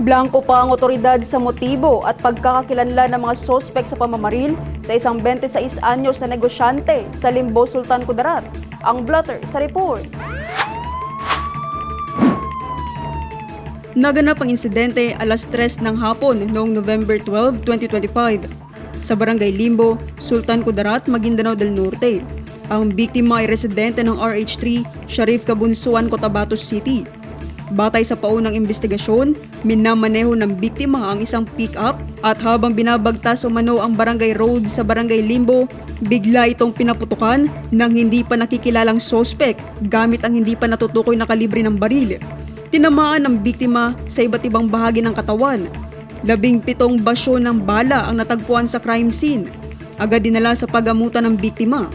Blanco pa ang otoridad sa motibo at pagkakakilanlan ng mga sospek sa pamamaril sa isang 26 anyos na negosyante sa Limbo, Sultan Kudarat. Ang blotter sa report. Naganap ang insidente alas 3 ng hapon noong November 12, 2025 sa Barangay Limbo, Sultan Kudarat, Maguindanao del Norte. Ang biktima ay residente ng RH3, Sharif Kabunsuan, Cotabato City. Batay sa paunang investigasyon, minamaneho ng biktima ang isang pick-up at habang binabagtas umano ang barangay road sa barangay Limbo, bigla itong pinaputukan ng hindi pa nakikilalang sospek gamit ang hindi pa natutukoy na kalibre ng baril. Tinamaan ng biktima sa iba't ibang bahagi ng katawan. Labing pitong basyo ng bala ang natagpuan sa crime scene. Agad dinala sa pagamutan ng biktima.